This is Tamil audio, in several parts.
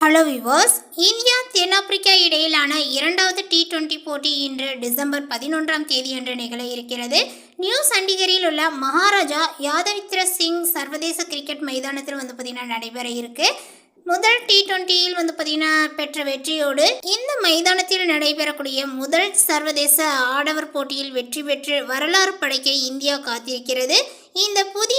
ஹலோ விவர்ஸ் இந்தியா தென்னாப்பிரிக்கா இடையிலான இரண்டாவது டி டுவெண்டி போட்டி இன்று டிசம்பர் பதினொன்றாம் தேதியன்று நிகழ இருக்கிறது. நியூ சண்டிகரில் உள்ள மகாராஜா யாதவித்ர சிங் சர்வதேச கிரிக்கெட் மைதானத்தில் வந்து பார்த்தீங்கன்னா நடைபெற இருக்கு. முதல் டி டுவெண்ட்டியில் வந்து பார்த்தீங்கன்னா பெற்ற வெற்றியோடு இந்த மைதானத்தில் நடைபெறக்கூடிய முதல் சர்வதேச ஆடவர் போட்டியில் வெற்றி பெற்று வரலாறு படைக்க இந்தியா காத்திருக்கிறது. இந்த புதிய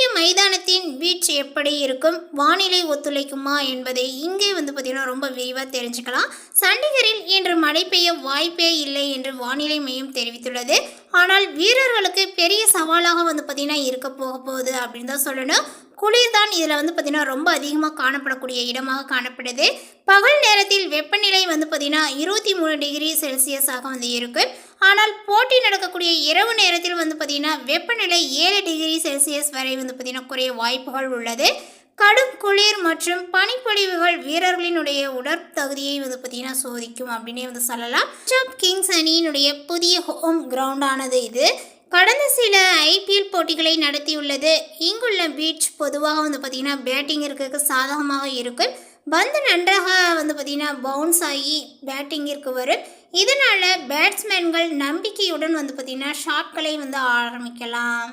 மைதானத்தின் எப்படி இருக்கும் வானிலை ஒத்துழைக்குமா என்பதை இங்கே வந்து பார்த்தீங்கன்னா ரொம்ப விரிவாக தெரிஞ்சுக்கலாம். சண்டிகரில் இன்று மழை பெய்ய வாய்ப்பே இல்லை என்று வானிலை மையம் தெரிவித்துள்ளது. ஆனால் வீரர்களுக்கு பெரிய சவாலாக வந்து பார்த்திங்கன்னா இருக்க போக போகுது அப்படின்னு தான் சொல்லணும். குளிர் தான் இதில் வந்து பார்த்திங்கன்னா ரொம்ப அதிகமாக காணப்படக்கூடிய இடமாக காணப்படுது. பகல் நேரத்தில் வெப்பநிலை வந்து பார்த்திங்கன்னா இருபத்தி மூணு டிகிரி செல்சியஸாக வந்து இருக்குது ஆனால் போட்டி நடக்கக்கூடிய இரவு நேரத்தில் வந்து பார்த்திங்கன்னா வெப்பநிலை ஏழு டிகிரி செல்சியஸ் வரை வந்து பார்த்திங்கன்னா குறைய வாய்ப்புகள் உள்ளது. கடும் குளிர் மற்றும் பனிப்பொழிவுகள் வீரர்களினுடைய உடற்தகுதியை வந்து பார்த்திங்கன்னா சோதிக்கும் அப்படின்னே வந்து சொல்லலாம். பஞ்சாப் கிங்ஸ் அணியினுடைய புதிய ஹோம் கிரவுண்டானது இது. கடந்த சில ஐபிஎல் போட்டிகளை நடத்தியுள்ளது. இங்குள்ள பீச் பொதுவாக வந்து பார்த்திங்கன்னா பேட்டிங் சாதகமாக இருக்கும். பந்து நன்றாக வந்து பார்த்திங்கன்னா பவுன்ஸ் ஆகி பேட்டிங்கிற்கு வரும். இதனால் பேட்ஸ்மேன்கள் நம்பிக்கையுடன் வந்து பார்த்திங்கன்னா ஷாட்களை வந்து ஆரம்பிக்கலாம்.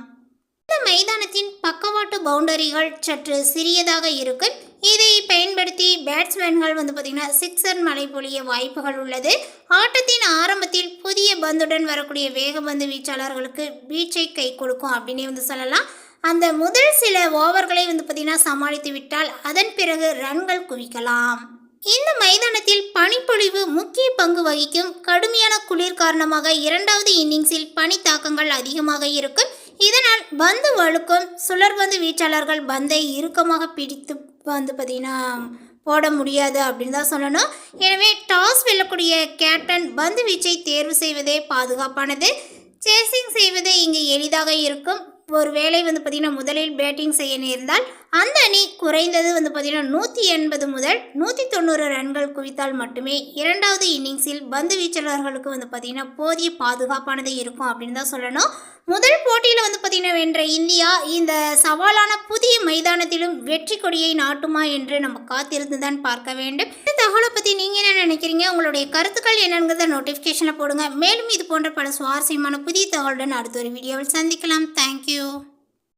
இந்த மைதானத்தின் பக்கவாட்டு பவுண்டரிகள் சற்று சிறியதாக இருக்கும். இதை பயன்படுத்தி பேட்ஸ்மேன்கள் வந்து பார்த்திங்கன்னா சிக்ஸர் மழை பொழிய வாய்ப்புகள் உள்ளது. ஆட்டத்தின் ஆரம்பத்தில் புதிய பந்துடன் வரக்கூடிய வேகபந்து வீச்சாளர்களுக்கு பீச்சை கை கொடுக்கும் அப்படின்னே வந்து சொல்லலாம். அந்த முதல் சில ஓவர்களை வந்து பார்த்திங்கன்னா சமாளித்து விட்டால் அதன் பிறகு ரன்கள் குவிக்கலாம். இந்த மைதானத்தில் பனிப்பொழிவு முக்கிய பங்கு வகிக்கும் கடுமையான குளிர் காரணமாக இரண்டாவது இன்னிங்ஸில் பனி தாக்கங்கள் அதிகமாக இருக்கும். இதனால் பந்து வழுக்கும் சுழற்பந்து வீச்சாளர்கள் பந்தை இறுக்கமாக பிடித்து வந்து பார்த்தீங்கன்னா போட முடியாது அப்படின்னு தான் சொல்லணும். எனவே டாஸ் வெல்லக்கூடிய கேப்டன் பந்து வீச்சை தேர்வு செய்வதே பாதுகாப்பானது. சேசிங் செய்வது இங்கு எளிதாக இருக்கும். ஒரு வேளை வந்து பார்த்திங்கன்னா முதலில் பேட்டிங் செய்ய நேர்ந்தால் அந்த அணி குறைந்தது வந்து பார்த்திங்கன்னா நூற்றி எண்பது முதல் நூற்றி தொண்ணூறு ரன்கள் குவித்தால் மட்டுமே இரண்டாவது இன்னிங்ஸில் பந்து வீச்சாளர்களுக்கு வந்து பார்த்திங்கன்னா போதிய பாதுகாப்பானது இருக்கும் அப்படின்னு தான் சொல்லணும். முதல் போட்டியில் வந்து பார்த்திங்கன்னா வென்ற இந்தியா இந்த சவாலான மைதானத்திலும் வெற்றி கொடியை நாட்டுமா என்று நம்ம காத்திருந்து தான் பார்க்க வேண்டும். இந்த தகவலை பற்றி நீங்கள் என்ன நினைக்கிறீங்க? உங்களுடைய கருத்துக்கள் என்னங்கிறத நோட்டிஃபிகேஷனில் போடுங்க. மேலும் இது போன்ற பல சுவாரஸ்யமான புதிய தகவலுடன் அடுத்த ஒரு வீடியோவில் சந்திக்கலாம். தேங்க்யூ